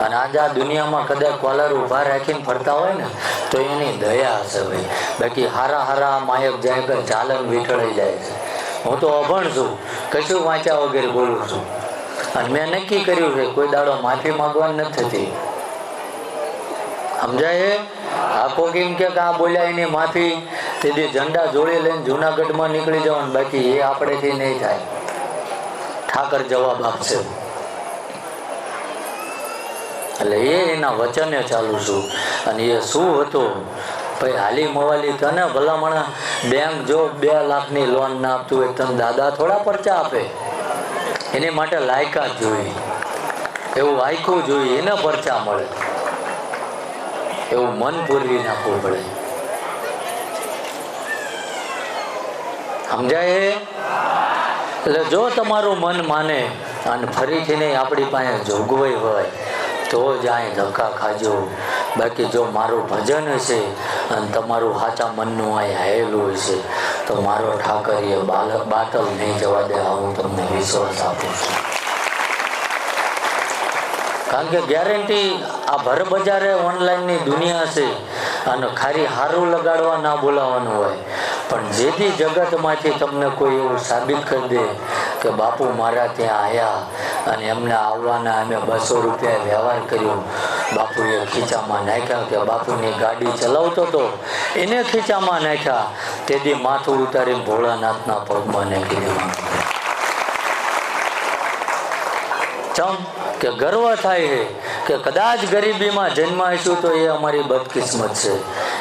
અને દુનિયામાં કદાચ કોલર ઊભા રાખીને ફરતા હોય ને, તો એની દયા હશે ભાઈ. બાકી હારા હારા માયક જાય કે ચાલન વીઠળી જાય છે. હું તો અભણ છું. કશું વાંચ્યા વગેરે બોલું છું. અને મેં નક્કી કર્યું છે કોઈ દાડો માફી માંગવાની નથી થતી. સમજાય આખો કેમ કે આ બોલ્યા એની માફી તેથી ઝંડા જોડી લઈને જુનાગઢમાં નીકળી જવાનું બાકી એ આપણેથી નહીં થાય. ઠાકર જવાબ આપશે. એટલે એ એના વચને ચાલુ છું. અને એ શું હતું? ભાઈ, હાલી મોવાલી તને ભલામણ બેંક જો બે લાખની લોન ના આપતું હોય તને દાદા થોડા પરચા આપે. એની માટે લાયકાત જોઈએ એવું વાયકું જોઈએ એને પરચા મળે. એવું મન પૂરવી નાખવું પડે. સમજાય એટલે જો તમારું મન માને અને ફરીથી નહીં આપણી પાસે જોગવાઈ હોય તો જ ધક્કા ખાજો. બાકી જો મારું ભજન છે અને તમારું સાચા મનનું અહીં આવેલું છે તો મારો ઠાકરીએ બાલક બાટલ નહીં જવા દે હું તમને વિશ્વાસ આપું છું. કારણ કે ગેરંટી આ ભર બજારે ઓનલાઈનની દુનિયા છે અને ખાલી હારું લગાડવા ના બોલાવાનું હોય. પણ જે બી જગતમાંથી તમને કોઈ એવું સાબિત કરી દે કે બાપુ મારા ત્યાં આવ્યા અને એમને આવવાના અમે બસો રૂપિયા વ્યવહાર કર્યો. બાપુએ ખીચામાં નાખ્યા કે બાપુની ગાડી ચલાવતો હતો એને ખીચામાં નાખ્યા. તેથી માથું ઉતારી ભોળાનાથના પગમાં નાખી દેવાનું. કે ગર્વ થાય છે કે કદાચ ગરીબીમાં જન્માઈશું તો એ અમારી બદકિસ્મત છે.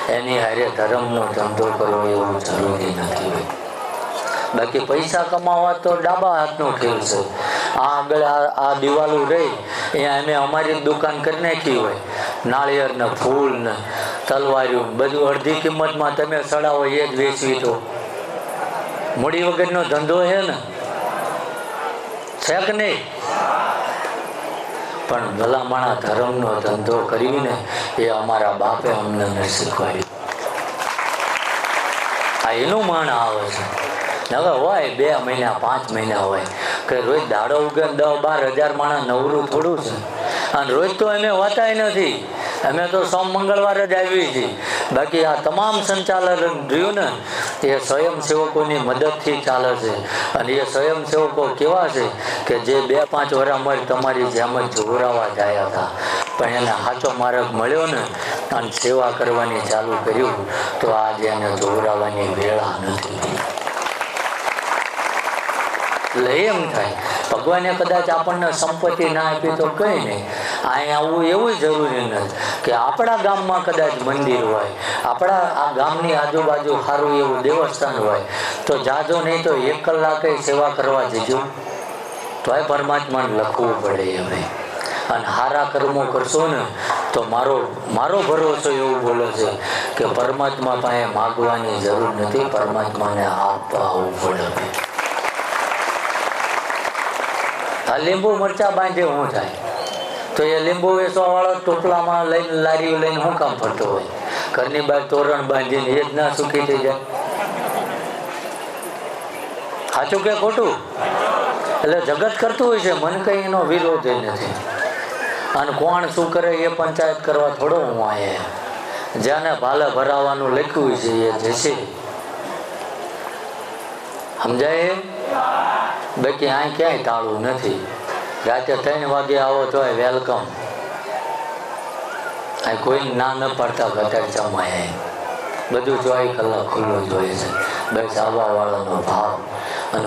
એની હારે ધર્મનો ધંધો કરવો એવું જરૂરી નથી. બાકી પૈસા કમાવા તો ડાબા હાથનો ખેલ છે. આ આગળ આ દિવાલું રહી, અહીંયા અમે અમારી દુકાન કરી નાખી હોય. નાળિયેર ને ફૂલ ને તલવાર્યું બધું અડધી કિંમતમાં તમે સડાવો, એ જ વેચવી તો. મૂડી વગરનો ધંધો છે ને? છે કે નહીં? પણ ભલામણા ધર્મનો ધંધો કરીને એ અમારા બાપે અમને શીખવાડ્યું આ એનું માણ આવે છે. હવે હોય, બે મહિના, પાંચ મહિના હોય. કે રોજ દાડો ઉગે દસ બાર હજાર માણસ નવરું થોડું છે. અને રોજ તો અમે હોતાય નથી. અમે તો સોમ મંગળવાર જ આવી છીએ. બાકી આ તમામ સંચાલન રહ્યું ને, એ સ્વયંસેવકોની મદદથી ચાલે છે. અને એ સ્વયંસેવકો કેવા છે કે જે બે પાંચ વર્ષ તમારી જેમ જ જોરાવા ગયા હતા. પણ એને સાચો માર્ગ મળ્યો ને, અને સેવા કરવાની ચાલુ કર્યું, તો આજે એને જોરાવાની વેળા નથી. એટલે એમ થાય. ભગવાને કદાચ આપણને સંપત્તિ ના આપી તો કઈ નહીં. અહીંયા આવવું એવું જરૂરી નથી કે આપણા ગામમાં કદાચ મંદિર હોય, આપણા આ ગામની આજુબાજુ સારું એવું દેવસ્થાન હોય, તો જાજો નહીં તો એક કલાકે સેવા કરવા જજો. તોય પરમાત્માને લખવું પડે હવે અને સારા કર્મો કરશો ને, તો મારો મારો ભરોસો એવું બોલે છે કે પરમાત્મા પાસે માગવાની જરૂર નથી, પરમાત્માને આપવા આવવું પડે. આ લીંબુ મરચા બાંધે શું થાય. તો એ લીંબુ વેચવા વાળો ટોપલામાં લઈને લારીઓ લઈને શું કામ ફરતો હોય? ઘરની બહાર તોરણ બાંધીને એ જ ના સુખી થઈ જાય. સાચું કે ખોટું? એટલે જગત કરતું હોય છે, મને કઈ એનો વિરોધ નથી. અને કોણ શું કરે એ પંચાયત કરવા થોડો હું આયા. જ્યાંને ભાલે ભરાવાનું લખ્યું છે એ જશે સમજાય? બાકી અહીં ક્યાંય તાળું નથી. રાતે ત્રણ વાગે આવો તો વેલકમ અહીં કોઈ ના ન પડતા ગટર જમાય બધું ચોવીસ કલાક ખુલ્લું જ હોય છે. બસ આવવા વાળાનો ભાવ.